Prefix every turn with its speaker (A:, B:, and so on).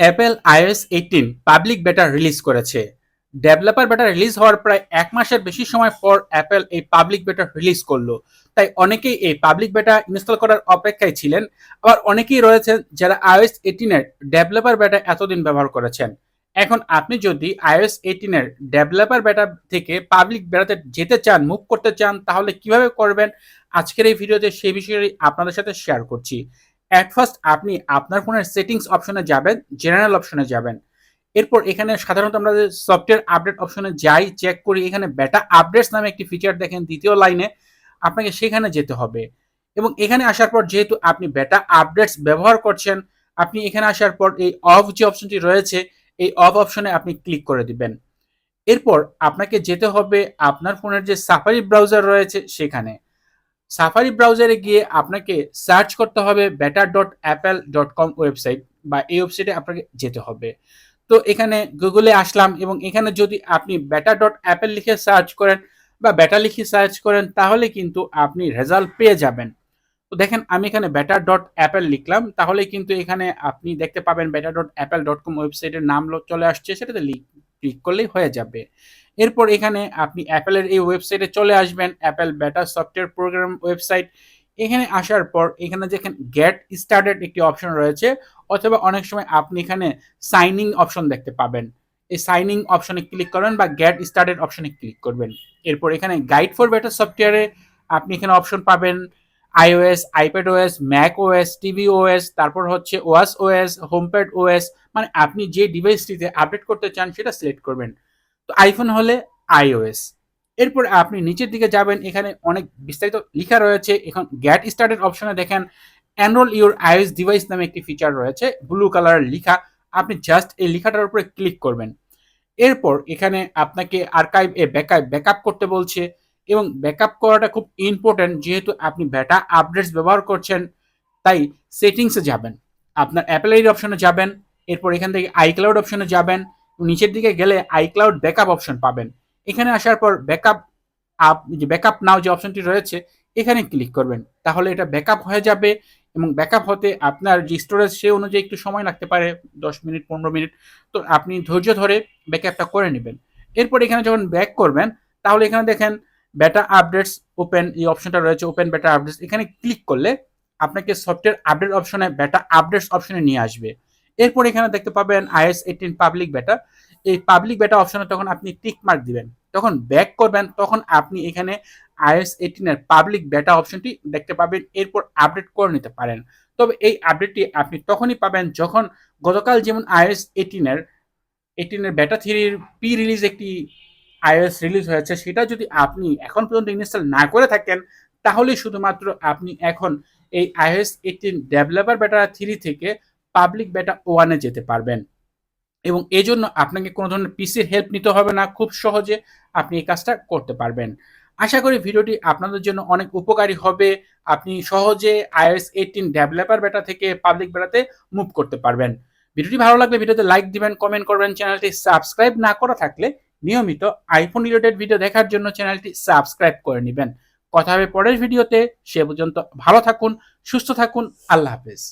A: Apple iOS eighteen public beta release করেছে। Developer beta release হওয়ার প্রায় এক মাসের বেশি সময় পর অ্যাপেল এই পাবলিক বেটা রিলিজ করল। তাই অনেকেই এই পাবলিক বেটা ইনস্টল করার অপেক্ষায় ছিলেন। আবার অনেকেই রয়েছেন যারা আইওএস এইটিনের ডেভেলপার বেটা এতদিন ব্যবহার করেছেন। এখন আপনি যদি 18 এর ডেভেলপার বেটা থেকে পাবলিক বেটাতে যেতে চান মুভ করতে চান, তাহলে কীভাবে করবেন? আজকের এই ভিডিওতে সেই বিষয়ে আপনাদের সাথে শেয়ার করছি। অ্যাট ফার্স্ট আপনি আপনার ফোনের সেটিংস অপশনে যাবেন জেনারেল অপশনে যাবেন। এরপর এখানে সাধারণত আমরা যে সফটওয়্যার আপডেট অপশনে যাই চেক করি, এখানে বেটা আপডেটস নামে একটি ফিচার দেখেন দ্বিতীয় লাইনে আপনাকে সেখানে যেতে হবে। এবং এখানে আসার পর যেহেতু আপনি বেটা আপডেটস ব্যবহার করছেন, আপনি এখানে আসার পর এই অফ যে অপশনটি রয়েছে, এই অফ অপশনে আপনি ক্লিক করে দিবেন। এরপর আপনাকে যেতে হবে আপনার ফোনের যে সাফারি ব্রাউজার রয়েছে, সেখানে। সাফারি ব্রাউজারে গিয়ে আপনাকে সার্চ করতে হবে beta dot Apple dot com website বা এই ওয়েবসাইটে আপনাকে যেতে হবে। তো এখানে গুগলে আসলাম এবং এখানে যদি আপনি বেটার ডট অ্যাপেল লিখে সার্চ করেন বা বেটা লিখে সার্চ করেন, তাহলে কিন্তু আপনি রেজাল্ট পেয়ে যাবেন। তো দেখেন, আমি এখানে বেটার ডট অ্যাপেল লিখলাম, তাহলে কিন্তু এখানে আপনি দেখতে পাবেন beta dot Apple dot com ওয়েবসাইটের নাম চলে আসছে, সেটাতে ক্লিক করলেই হয়ে যাবে। এরপর এখানে আপনি অ্যাপেলের এই ওয়েবসাইটে চলে আসবেন, অ্যাপেল বেটা সফটওয়্যার প্রোগ্রাম ওয়েবসাইট। এখানে আসার পর এখানে যেখানে গেট স্টার্টেড একটি অপশন রয়েছে, অথবা অনেক সময় আপনি এখানে সাইনিং অপশন দেখতে পাবেন। এই সাইনিং অপশনে ক্লিক করবেন বা গেট স্টার্টেড অপশনে ক্লিক করবেন। এরপর এখানে গাইড ফর বেটার সফটওয়্যারে আপনি এখানে অপশন পাবেন iOS iPad OS Mac OS TV OS তারপর হচ্ছে ওয়াস ওএস হোমপ্যাড ওএস মানে আপনি যে ডিভাইসটিতে আপডেট করতে চান সেটা সিলেক্ট করবেন। আইফোন হলে আইওএস এরপর আপনি নিচের দিকে যাবেন, এখানে অনেক বিস্তারিত লেখা রয়েছে। এখন গ্যাট স্টার্টেড অপশনে দেখেন এনরোল ইউর আইওএস ডিভাইস নামে একটি ফিচার রয়েছে ব্লু কালারের লেখা। আপনি জাস্ট এই লেখাটার উপরে ক্লিক করবেন। এরপর এখানে আপনাকে আর্কাইভ এ ব্যাকআপ ব্যাকআপ করতে বলছে এবং ব্যাকআপ করাটা খুব ইম্পর্টেন্ট যেহেতু আপনি বেটা আপডেটস ব্যবহার করছেন, তাই সেটিংসে যাবেন। আপনার অ্যাপেল আইডি অপশনে যাবেন, এরপর এখান থেকে আইক্লাউড অপশনে যাবেন। নিচের দিকে গেলে আইক্লাউড ব্যাকআপ অপশন পাবেন। এখানে আসার পর ব্যাকআপ আপ যে ব্যাকআপ নাও যে অপশনটি রয়েছে, এখানে ক্লিক করবেন। তাহলে এটা ব্যাকআপ হয়ে যাবে এবং ব্যাকআপ হতে আপনার যে স্টোরেজ সে অনুযায়ী একটু সময় লাগতে পারে, দশ মিনিট, পনেরো মিনিট। তো আপনি ধৈর্য ধরে ব্যাকআপটা করে নেবেন। এরপর এখানে যখন ব্যাক করবেন, তাহলে এখানে দেখেন বেটা আপডেটস ওপেন এই অপশনটা রয়েছে ওপেন বেটা আপডেটস এখানে ক্লিক করলে আপনাকে সফটওয়্যার আপডেট অপশনে বেটা আপডেটস অপশনে নিয়ে আসবে। এরপর এখানে দেখতে পাবেন আইএস এইটিন পাবলিক বেটা এই পাবলিক বেটা অপশনে তখন আপনি টিক মার্ক দিবেন। তখন ব্যাক করবেন, তখন আপনি এখানে আইএস এইটিনের পাবলিক বেটা অপশনটি দেখতে পাবেন। এরপর আপডেট করে নিতে পারেন। তবে এই আপডেটটি আপনি তখনই পাবেন যখন গতকাল যেমন আইএস এইটিনের এইটিনের বেটা থ্রির পি রিলিজ একটি আইএস রিলিজ হয়েছে, সেটা যদি আপনি এখন পর্যন্ত ইনস্টল না করে থাকেন, তাহলে শুধুমাত্র আপনি এখন এই iOS eighteen developer beta three থেকে পাবলিক বেটা ওয়ানে যেতে পারবেন। এবং এই জন্য আপনাকে কোনো ধরনের পিসির হেল্প নিতে হবে না, খুব সহজে আপনি এই কাজটা করতে পারবেন। আশা করি ভিডিওটি আপনাদের জন্য অনেক উপকারী হবে। আপনি সহজে আইওএস এইটিন ডেভেলপার বেটা থেকে পাবলিক বেটাতে মুভ করতে পারবেন। ভিডিওটি ভালো লাগলে ভিডিওতে লাইক দিবেন কমেন্ট করবেন, চ্যানেলটি সাবস্ক্রাইব না করা থাকলে নিয়মিত আইফোন রিলেটেড ভিডিও দেখার জন্য চ্যানেলটি সাবস্ক্রাইব করে নেবেন। কথা হবে পরের ভিডিওতে, সে পর্যন্ত ভালো থাকুন, সুস্থ থাকুন, আল্লাহ হাফেজ।